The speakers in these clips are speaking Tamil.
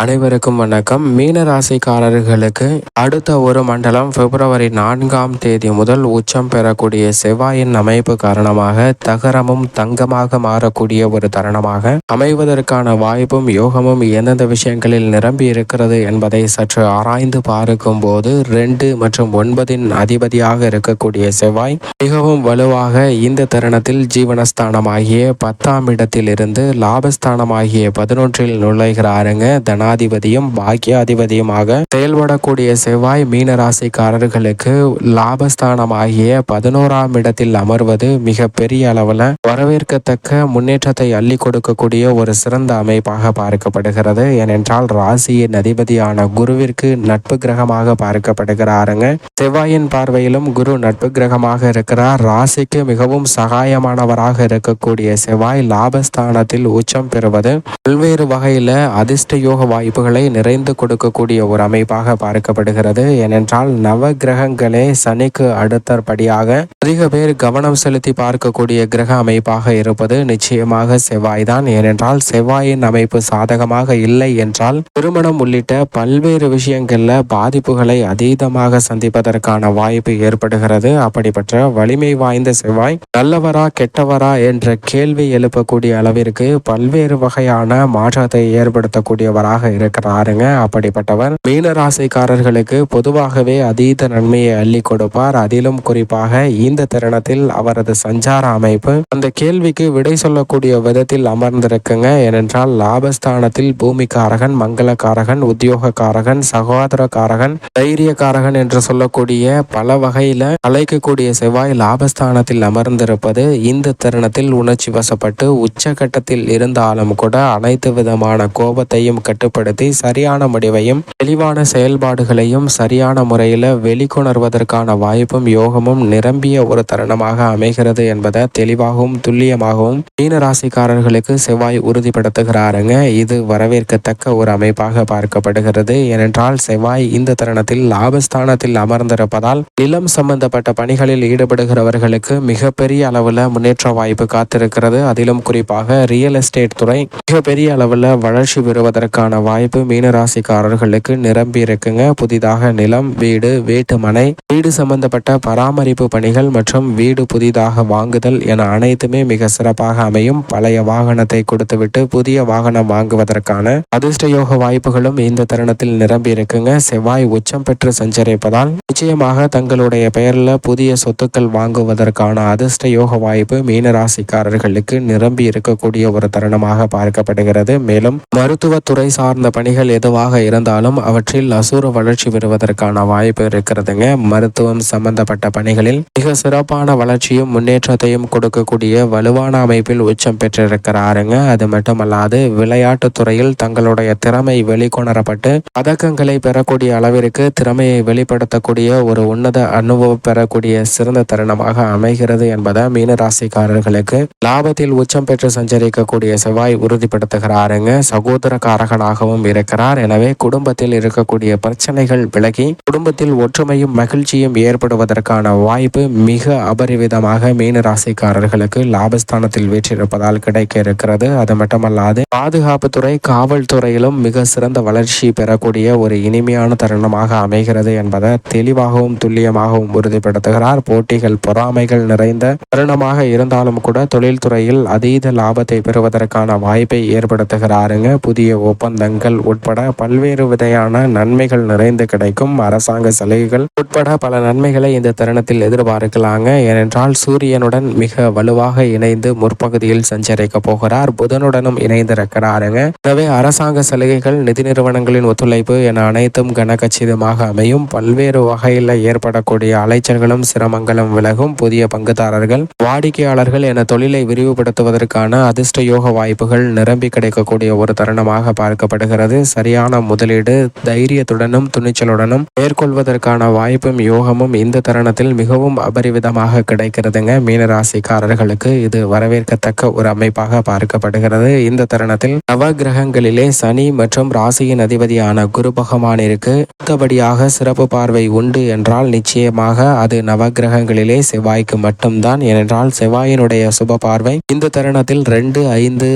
அனைவருக்கும் வணக்கம். மீன ராசிக்காரர்களுக்கு அடுத்த ஒரு மண்டலம் பிப்ரவரி நான்காம் தேதி முதல் உச்சம் பெறக்கூடிய செவ்வாயின் அமைப்பு காரணமாக தகரமும் தங்கமாக மாறக்கூடிய ஒரு தருணமாக அமைவதற்கான வாய்ப்பும் யோகமும் எந்தெந்த விஷயங்களில் நிரம்பி இருக்கிறது என்பதை சற்று ஆராய்ந்து பார்க்கும் போது ரெண்டு மற்றும் ஒன்பதின் அதிபதியாக இருக்கக்கூடிய செவ்வாய் மிகவும் வலுவாக இந்த தருணத்தில் ஜீவனஸ்தானமாகிய பத்தாம் இடத்தில் இருந்து லாபஸ்தானமாகிய பதினொன்றில் நுழைகிறாருங்க. தனாதிபதியும் பாக்கியாதிபதியுமாக செயல்படக்கூடிய செவ்வாய் மீன ராசிக்காரர்களுக்கு லாபஸ்தானமாகிய பதினோராம் இடத்தில் அமர்வது மிக பெரிய அளவில் வரவேற்கத்தக்க முன்னேற்றத்தை அள்ளி கொடுக்கக்கூடிய ஒரு சிறந்த அமைப்பாக பார்க்கப்படுகிறது. ஏனென்றால் ராசியின் அதிபதியான குருவிற்கு நட்பு கிரகமாக பார்க்கப்படுகிறாருங்க. செவ்வாயின் பார்வையிலும் குரு நட்பு கிரகமாக இருக்கிறார். ராசிக்கு மிகவும் சகாயமானவராக இருக்கக்கூடிய செவ்வாய் லாபஸ்தானத்தில் உச்சம் பெறுவது. பல்வேறு வகையில அதிர்ஷ்ட யோக வாய்ப்புகளை நிறைந்து கொடுக்கக்கூடிய ஒரு அமைப்பாக பார்க்கப்படுகிறது. ஏனென்றால் நவ கிரகங்களே சனிக்கு அடுத்தபடியாக அதிக பேர் கவனம் செலுத்தி பார்க்கக்கூடிய கிரக அமைப்பாக இருப்பது நிச்சயமாக செவ்வாய் தான் ஏனென்றால் செவ்வாயின் அமைப்பு சாதகமாக இல்லை என்றால் திருமணம் உள்ளிட்ட பல்வேறு விஷயங்கள்ல பாதிப்புகளை அதீதமாக சந்திப்பதற்கான வாய்ப்பு ஏற்படுகிறது. அப்படிப்பட்ட வலிமை வாய்ந்த செவ்வாய் நல்லவரா கெட்டவரா என்ற கேள்வி எழுப்பக்கூடிய அளவிற்கு பல்வேறு வகையான மாற்றத்தை ஏற்படுத்தக்கூடியவராக இருக்கிறாருங்க அப்படிப்பட்டவர் மீன ராசிக்காரர்களுக்கு பொதுவாகவே அதீத நன்மையை அள்ளி கொடுப்பார். அதிலும் குறிப்பாக இந்த தருணத்தில் அவரது சஞ்சார அமைப்பு அந்த கேள்விக்கு விடை சொல்லக்கூடிய விதத்தில் அமர்ந்திருக்குங்க. ஏனென்றால் லாபஸ்தானத்தில் பூமிக்காரகன் மங்களக்காரகன் உத்தியோகக்காரகன் சகோதரக்காரகன் தைரியக்காரகன் என்று சொல்லக்கூடிய பல வகையில அழைக்கக்கூடிய செவ்வாய் லாபஸ்தானத்தில் அமர்ந்திருப்பது இந்த தருணத்தில் உணர்ச்சி வசப்பட்டு உச்சகட்டத்தில் இருந்தாலும் கூட அனைத்து விதமான கோபத்தையும் கட்டு பயன்படுத்தி சரியான முடிவையும் தெளிவான செயல்பாடுகளையும் சரியான முறையில் வெளிக்கொணர்வதற்கான வாய்ப்பும் யோகமும் நிரம்பிய ஒரு தருணமாக அமைகிறது என்பதை தெளிவாகவும் துல்லியமாகவும் மீன ராசிக்காரர்களுக்கு செவ்வாய் உறுதிப்படுத்துகிறாருங்க. இது வரவேற்கத்தக்க ஒரு அமைப்பாக பார்க்கப்படுகிறது. ஏனென்றால் செவ்வாய் இந்த தருணத்தில் லாபஸ்தானத்தில் அமர்ந்திருப்பதால் நிலம் சம்பந்தப்பட்ட பணிகளில் ஈடுபடுகிறவர்களுக்கு மிகப்பெரிய அளவில் முன்னேற்ற வாய்ப்பு காத்திருக்கிறது. அதிலும் குறிப்பாக ரியல் எஸ்டேட் துறை மிகப்பெரிய அளவில் வளர்ச்சி பெறுவதற்கான வாய்ப்பு மீனராசிக்காரர்களுக்கு நிரம்பி இருக்குங்க. புதிதாக நிலம் வீடு வீட்டுமனை வீடு சம்பந்தப்பட்ட பராமரிப்பு பணிகள் மற்றும் வீடு புதிதாக வாங்குதல் என அனைத்துமே மிக சிறப்பாக அமையும். பழைய வாகனத்தை கொடுத்துவிட்டு புதிய வாகனம் வாங்குவதற்கான அதிர்ஷ்ட யோக வாய்ப்புகளும் இந்த தருணத்தில் நிரம்பி இருக்குங்க. செவ்வாய் உச்சம் பெற்று சஞ்சரிப்பதால் நிச்சயமாக தங்களுடைய பெயரில் புதிய சொத்துக்கள் வாங்குவதற்கான அதிர்ஷ்ட யோக வாய்ப்பு மீனராசிக்காரர்களுக்கு நிரம்பி இருக்கக்கூடிய ஒரு தருணமாக பார்க்கப்படுகிறது. மேலும் மருத்துவத்துறை சார் சார்ந்த பணிகள் எதுவாக இருந்தாலும் அவற்றில் அசூர வளர்ச்சி பெறுவதற்கான வாய்ப்பு இருக்கிறதுங்க. மருத்துவம் சம்பந்தப்பட்ட பணிகளில் மிக சிறப்பான வளர்ச்சியும் முன்னேற்றத்தையும் கொடுக்கக்கூடிய வலுவான அமைப்பில் உச்சம் பெற்றிருக்கிறாருங்க. அது மட்டுமல்லாது விளையாட்டு துறையில் தங்களுடைய திறமை வெளிக்கொணரப்பட்டு பதக்கங்களை பெறக்கூடிய அளவிற்கு திறமையை வெளிப்படுத்தக்கூடிய ஒரு உன்னத அனுபவம் பெறக்கூடிய சிறந்த தருணமாக அமைகிறது என்பதை மீனராசிக்காரர்களுக்கு லாபத்தில் உச்சம் பெற்று சஞ்சரிக்கக்கூடிய செவ்வாய் உறுதிப்படுத்துகிறாருங்க. சகோதர காரகனாகவும் குடும்பமும் இருக்கிறார். எனவே குடும்பத்தில் இருக்கக்கூடிய பிரச்சனைகள் விலகி குடும்பத்தில் ஒற்றுமையும் மகிழ்ச்சியும் ஏற்படுவதற்கான வாய்ப்பு மிக அபரிவிதமாக மீன ராசிக்காரர்களுக்கு லாபஸ்தானத்தில் வீற்றிருப்பதால் கிடைக்க இருக்கிறது. அது மட்டுமல்லாது பாதுகாப்புத்துறை காவல்துறையிலும் மிக சிறந்த வளர்ச்சி பெறக்கூடிய ஒரு இனிமையான தருணமாக அமைகிறது என்பதை தெளிவாகவும் துல்லியமாகவும் உறுதிப்படுத்துகிறார். போட்டிகள் பொறாமைகள் நிறைந்த தருணமாக இருந்தாலும் கூட தொழில்துறையில் அதீத லாபத்தை பெறுவதற்கான வாய்ப்பை ஏற்படுத்துகிறாருங்க. புதிய ஒப்பந்தங்கள் சலுகைகள் உட்பட பல்வேறு விதையான நன்மைகள் நிறைந்து கிடைக்கும். அரசாங்க சலுகைகள் உட்பட பல நன்மைகளை இந்த தருணத்தில் எதிர்பார்க்கலாங்க. ஏனென்றால் சூரியனுடன் மிக வலுவாக இணைந்து முற்பகுதியில் சஞ்சரிக்க போகிறார். புதனுடனும் இணைந்திருக்கிறாருங்க. எனவே அரசாங்க சலுகைகள் நிதி நிறுவனங்களின் ஒத்துழைப்பு என அனைத்தும் கனகச்சிதமாக அமையும். பல்வேறு வகையில் ஏற்படக்கூடிய அலைச்சல்களும் சிரமங்களும் விலகும். புதிய பங்குதாரர்கள் வாடிக்கையாளர்கள் என தொழிலை விரிவுபடுத்துவதற்கான அதிர்ஷ்ட யோக வாய்ப்புகள் நிரம்பி கிடைக்கக்கூடிய ஒரு தருணமாக பார்க்க வருகிறது சரியான முதலீடு தைரியத்துடனும் துணிச்சலுடனும் மேற்கொள்வதற்கான வாய்ப்பும் யோகமும் இந்த தருணத்தில் மிகவும் அபரிவிதமாக கிடைக்கிறதுங்க. மீனராசிக்காரர்களுக்கு இது வரவேற்கத்தக்க ஒரு அமைப்பாக பார்க்கப்படுகிறது. இந்த தருணத்தில் நவ கிரகங்களிலே சனி மற்றும் ராசியின் அதிபதியான குரு பகவானிற்கு அடுத்தபடியாக சிறப்பு பார்வை உண்டு என்றால் நிச்சயமாக அது நவ கிரகங்களிலே செவ்வாய்க்கு மட்டும்தான். ஏனென்றால் செவ்வாயினுடைய சுப பார்வை இந்த தருணத்தில் ரெண்டு ஐந்து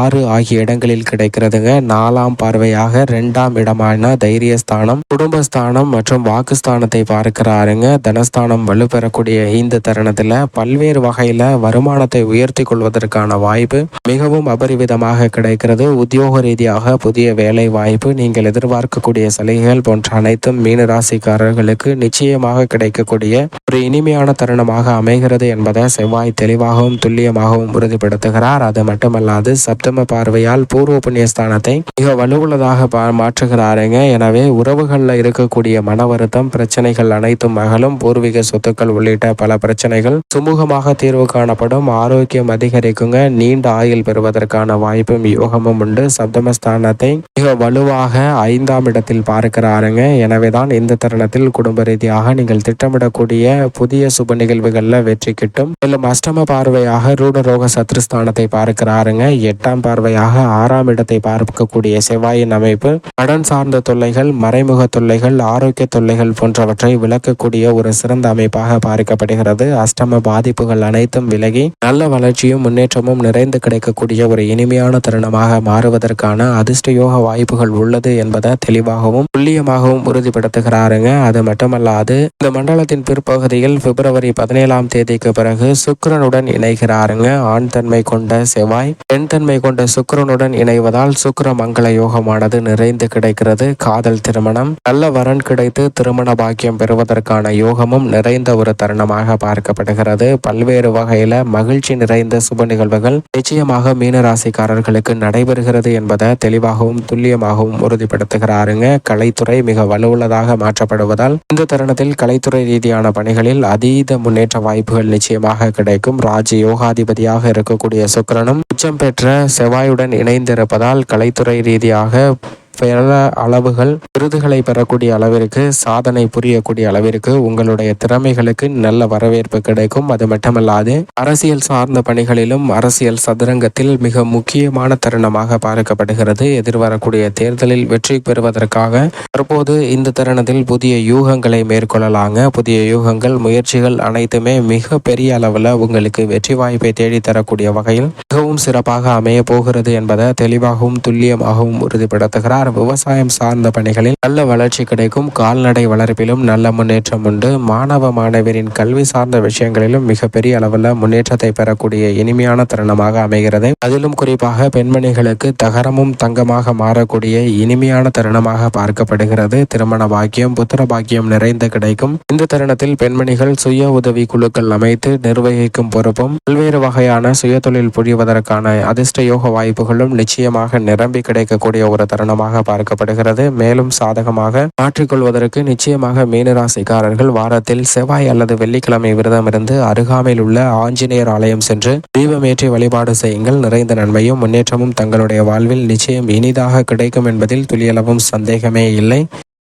ஆறு ஆகிய இடங்களில் கிடைக்கிறதுங்க. நாலாம் இரண்டாம் பார்வையாக இரண்டாம் இடமான தைரியஸ்தானம் குடும்பஸ்தானம் மற்றும் வாக்குஸ்தானத்தை பார்க்கிறாருங்க. தனஸ்தானம் வலுப்பெறக்கூடிய இந்த தருணத்துல பல்வேறு வகையில வருமானத்தை உயர்த்தி கொள்வதற்கான வாய்ப்பு மிகவும் அபரிவிதமாக கிடைக்கிறது. உத்தியோக ரீதியாக புதிய வேலை வாய்ப்பு நீங்கள் எதிர்பார்க்கக்கூடிய சலுகைகள் போன்ற அனைத்தும் மீன ராசிக்காரர்களுக்கு நிச்சயமாக கிடைக்கக்கூடிய ஒரு இனிமையான தருணமாக அமைகிறது என்பதை செவ்வாய் தெளிவாகவும் துல்லியமாகவும் உறுதிப்படுத்துகிறார். அது மட்டுமல்லாது சப்தம பார்வையால் பூர்வ புண்ணியஸ்தானத்தை மிக வலுவுள்ளதாக பா- மாற்றுகிறாருங்க. எனவே உறவுகளில் இருக்கக்கூடிய மன வருத்தம் பிரச்சனைகள் அனைத்தும் அகலும். பூர்வீக சொத்துக்கள் உள்ளிட்ட பல பிரச்சனைகள் சுமூகமாக தீர்வு காணப்படும். ஆரோக்கியம் அதிகரிக்குங்க. நீண்ட ஆயுள் பெறுவதற்கான வாய்ப்பும் யோகமும் உண்டு. சப்தமஸ்தானத்தை மிக வலுவாக ஐந்தாம் இடத்தில் பார்க்கிறாருங்க. எனவேதான் இந்த தருணத்தில் குடும்ப ரீதியாக நீங்கள் திட்டமிடக்கூடிய புதிய சுப நிகழ்வுகளில் வெற்றி கிட்டும். மேலும் அஷ்டம பார்வையாக ரூடரோக சத்ருஸ்தானத்தை பார்க்கிறாருங்க. எட்டாம் பார்வையாக ஆறாம் இடத்தை பார்க்கக்கூடிய செவ்வாயின் அமைப்பு கடன் சார்ந்த தொல்லைகள் மறைமுக தொல்லைகள் ஆரோக்கிய தொல்லைகள் போன்றவற்றை விளக்கக்கூடிய ஒரு சிறந்த அமைப்பாக பார்க்கப்படுகிறது. அஷ்டம பாதிப்புகள் அனைத்தும் விலகி நல்ல வளர்ச்சியும் முன்னேற்றமும் நிறைந்து கிடைக்கக்கூடிய ஒரு இனிமையான தருணமாக மாறுவதற்கான அதிர்ஷ்ட யோக வாய்ப்புகள் உள்ளது என்பதை தெளிவாகவும் துல்லியமாகவும் உறுதிப்படுத்துகிறாருங்க. அது மட்டுமல்லாது இந்த மண்டலத்தின் பிற்பகுதியில் பிப்ரவரி பதினேழாம் தேதிக்கு பிறகு சுக்கரனுடன் இணைகிறாருங்க. ஆண் தன்மை கொண்ட செவ்வாய் பெண் தன்மை கொண்ட சுக்கிரனுடன் இணைவதால் சுக்கர மங்கள யோகமானது நிறைந்து கிடைக்கிறது. காதல் திருமணம். நல்ல வரன் கிடைத்து திருமண பாக்கியம் பெறுவதற்கான யோகமும் நிறைந்த ஒரு தருணமாக பார்க்கப்படுகிறது. பல்வேறு வகையில மகிழ்ச்சி நிறைந்த சுப நிகழ்வுகள் நிச்சயமாக மீனராசிக்காரர்களுக்கு நடைபெறுகிறது என்பதை தெளிவாகவும் துல்லியமாகவும் உறுதிப்படுத்துகிறாருங்க. கலைத்துறை மிக வலுவுள்ளதாக மாற்றப்படுவதால் இந்த தருணத்தில் கலைத்துறை ரீதியான பணிகளில் அதீத முன்னேற்ற வாய்ப்புகள் நிச்சயமாக கிடைக்கும். ராஜ யோகாதிபதியாக இருக்கக்கூடிய சுக்கரனும் உச்சம் பெற்ற செவ்வாயுடன் இணைந்திருப்பதால் கலைத்துறை ரீதி ரீதியாக பல அளவுகள் விருதுகளை பெறக்கூடிய அளவிற்கு சாதனை புரியக்கூடிய அளவிற்கு உங்களுடைய திறமைகளுக்கு நல்ல வரவேற்பு கிடைக்கும். அது மட்டுமல்லாது அரசியல் சார்ந்த பணிகளிலும் அரசியல் சதுரங்கத்தில் மிக முக்கியமான தருணமாக பார்க்கப்படுகிறது. எதிர்வரக்கூடிய தேர்தலில் வெற்றி பெறுவதற்காக தற்போது இந்த தருணத்தில் புதிய யூகங்களை மேற்கொள்ளலாங்க. புதிய யூகங்கள் முயற்சிகள் அனைத்துமே மிக பெரிய அளவில் உங்களுக்கு வெற்றி வாய்ப்பை தேடித்தரக்கூடிய வகையில் மிகவும் சிறப்பாக அமைய போகிறது என்பதை தெளிவாகவும் துல்லியமாகவும் உறுதிப்படுத்துகிறார் விவசாயம் சார்ந்த பணிகளில் நல்ல வளர்ச்சி கிடைக்கும். கால்நடை வளர்ப்பிலும் நல்ல முன்னேற்றம் உண்டு. மாணவ மாணவரின் கல்வி சார்ந்த விஷயங்களிலும் மிகப்பெரிய அளவில் முன்னேற்றத்தை பெறக்கூடிய இனிமையான தருணமாக அமைகிறது. அதிலும் குறிப்பாக பெண்மணிகளுக்கு தகரமும் தங்கமாக மாறக்கூடிய இனிமையான தருணமாக பார்க்கப்படுகிறது. திருமண பாக்கியம் புத்திர பாக்கியம் நிறைந்து கிடைக்கும். இந்த தருணத்தில் பெண்மணிகள் சுய உதவி குழுக்கள் அமைத்து நிர்வகிக்கும் பொறுப்பும் பல்வேறு வகையான சுயதொழில் புரிவதற்கான அதிர்ஷ்ட யோக வாய்ப்புகளும் நிச்சயமாக நிரம்பி கிடைக்கக்கூடிய ஒரு தருணமாக பார்க்கப்படுகிறது. மேலும் சாதகமாக மாற்றிக்கொள்வதற்கு நிச்சயமாக மீனராசிக்காரர்கள் வாரத்தில் செவ்வாய் அல்லது வெள்ளிக்கிழமை விரதம் இருந்து அருகாமையில் உள்ள ஆஞ்சநேயர் ஆலயம் சென்று தீபமேற்றி வழிபாடு செய்யுங்கள். நிறைந்த நன்மையும் முன்னேற்றமும் தங்களுடைய வாழ்வில் நிச்சயம் இனிதாக கிடைக்கும் என்பதில் துளியளவும் சந்தேகமே இல்லை.